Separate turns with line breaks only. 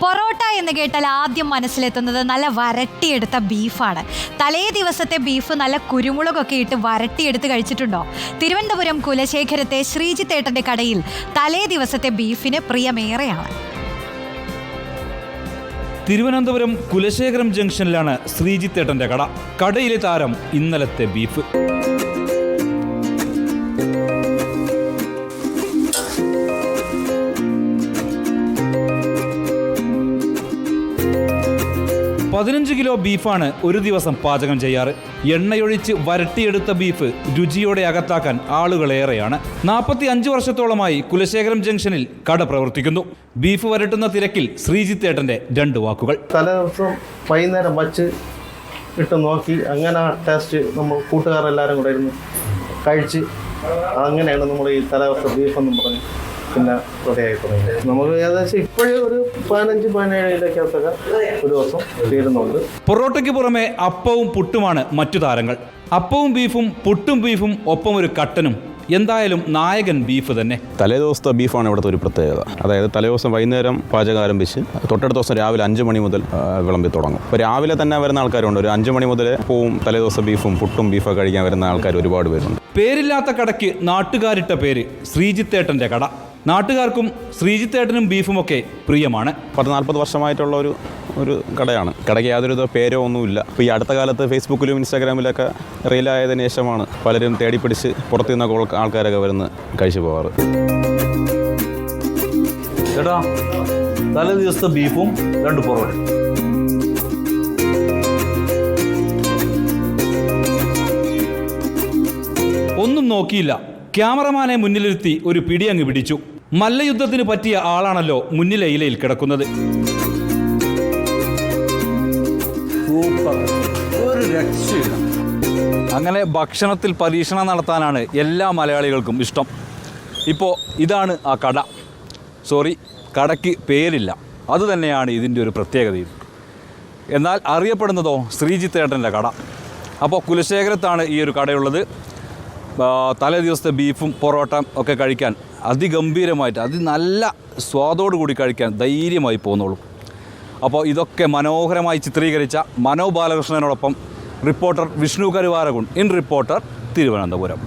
പൊറോട്ട എന്ന് കേട്ടാൽ ആദ്യം മനസ്സിലെത്തുന്നത് നല്ല വരട്ടിയെടുത്ത ബീഫാണ്. തലേ ദിവസത്തെ ബീഫ് നല്ല കുരുമുളകൊക്കെ ഇട്ട് വരട്ടിയെടുത്ത് കഴിച്ചിട്ടുണ്ടോ? തിരുവനന്തപുരം കുലശേഖരത്തെ ശ്രീജിത്തേട്ടന്റെ കടയിൽ തലേ ദിവസത്തെ ബീഫിന് പ്രിയമേറെയാണ്.
തിരുവനന്തപുരം കുലശേഖരം ജംഗ്ഷനിലാണ് ശ്രീജിത്തേട്ടന്റെ കട. കടയിലെ താരം ഇന്നലത്തെ ബീഫ്. പതിനഞ്ച് കിലോ ബീഫാണ് ഒരു ദിവസം പാചകം ചെയ്യാറ്. എണ്ണയൊഴിച്ച് വരട്ടിയെടുത്ത ബീഫ് രുചിയോടെ അകത്താക്കാൻ ആളുകളേറെയാണ്. നാൽപ്പത്തി അഞ്ച് വർഷത്തോളമായി കുലശേഖരം ജംഗ്ഷനിൽ കട പ്രവർത്തിക്കുന്നു. ബീഫ് വരട്ടുന്ന തിരക്കിൽ ശ്രീജിത്തേട്ടന്റെ രണ്ട് വാക്കുകൾ.
തലേ ദിവസം വൈകുന്നേരം വച്ച് ഇട്ട് നോക്കി അങ്ങനെ ടേസ്റ്റ് നമ്മൾ കൂട്ടുകാരെല്ലാവരും കൂടെ ഇരുന്ന് കഴിച്ച് അങ്ങനെയാണ് നമ്മൾ ഈ തലേ ദിവസം ബീഫ് എന്നും പറഞ്ഞ് പിന്നെ റെഡിയായി തുടങ്ങി നമുക്ക് ഏകദേശം ഇപ്പോഴേ ഒരു പതിനഞ്ച് പതിനേഴിലൊക്കെ അത്തൊക്കെ ഒരു ദിവസം തീരുന്നുണ്ട്.
പൊറോട്ടയ്ക്ക് പുറമെ അപ്പവും പുട്ടുമാണ് മറ്റു താരങ്ങൾ. അപ്പവും ബീഫും പുട്ടും ബീഫും ഒപ്പം ഒരു കട്ടനും. എന്തായാലും നായകൻ ബീഫ് തന്നെ.
തലേ ദിവസത്തെ ബീഫാണ് ഇവിടുത്തെ ഒരു പ്രത്യേകത. അതായത് തലേ ദിവസം വൈകുന്നേരം പാചകം ആരംഭിച്ച് തൊട്ടടുത്ത ദിവസം രാവിലെ അഞ്ച് മണി മുതൽ വിളമ്പി തുടങ്ങും. അപ്പോൾ രാവിലെ തന്നെ വരുന്ന ആൾക്കാരുണ്ട്. ഒരു അഞ്ച് മണി മുതൽ പോവും തലേ ദിവസം ബീഫും പുട്ടും ബീഫൊക്കെ കഴിക്കാൻ വരുന്ന ആൾക്കാർ ഒരുപാട് പേരുണ്ട്.
പേരില്ലാത്ത കടയ്ക്ക് നാട്ടുകാരിട്ട പേര് ശ്രീജിത്തേട്ടന്റെ കട. നാട്ടുകാർക്കും ശ്രീജിത്തേട്ടനും ബീഫുമൊക്കെ പ്രിയമാണ്.
പത്ത് നാൽപ്പത് വർഷമായിട്ടുള്ള ഒരു ഒരു കടയാണ്. കടയ്ക്ക് യാതൊരു പേരോ ഒന്നുമില്ല. ഇപ്പോൾ ഈ അടുത്ത കാലത്ത് ഫേസ്ബുക്കിലും ഇൻസ്റ്റാഗ്രാമിലൊക്കെ റീലായതിനു ശേഷമാണ് പലരും തേടിപ്പിടിച്ച് പുറത്തു നിന്നൊക്കെ ആൾക്കാരൊക്കെ വരുന്ന കഴിച്ചു പോകാറ്.
ചേട്ടാ തലേ ദിവസത്തെ ബീഫും രണ്ട് പൊറോട്ട ഒന്നും നോക്കിയില്ല. ക്യാമറമാനെ മുന്നിലിരുത്തി ഒരു പിടി അങ്ങ് പിടിച്ചു. മല്ലയുദ്ധത്തിന് പറ്റിയ ആളാണല്ലോ മുന്നിലെ ഇലയിൽ കിടക്കുന്നത്. അങ്ങനെ ഭക്ഷണത്തിൽ പരീക്ഷണം നടത്താനാണ് എല്ലാ മലയാളികൾക്കും ഇഷ്ടം. ഇപ്പോൾ ഇതാണ് ആ കട. സോറി കടയ്ക്ക് പേരില്ല. അതുതന്നെയാണ് ഇതിന്റെ ഒരു പ്രത്യേകതയും. എന്നാൽ അറിയപ്പെടുന്നതോ ശ്രീജിത്തേട്ടന്റെ കട. അപ്പോൾ കുലശേഖരത്താണ് ഈ ഒരു കടയുള്ളത്. തലേ ദിവസത്തെ ബീഫും പൊറോട്ട ഒക്കെ കഴിക്കാൻ അതിഗംഭീരമായിട്ട് അതി നല്ല സ്വാദോടു കൂടി കഴിക്കാൻ ധൈര്യമായി പോകുന്നുള്ളൂ അപ്പോൾ ഇതൊക്കെ മനോഹരമായി ചിത്രീകരിച്ച Mano ബാലകൃഷ്ണനോടൊപ്പം reporter Vishnu Karuvarakund in reporter Thiruvananthapuram.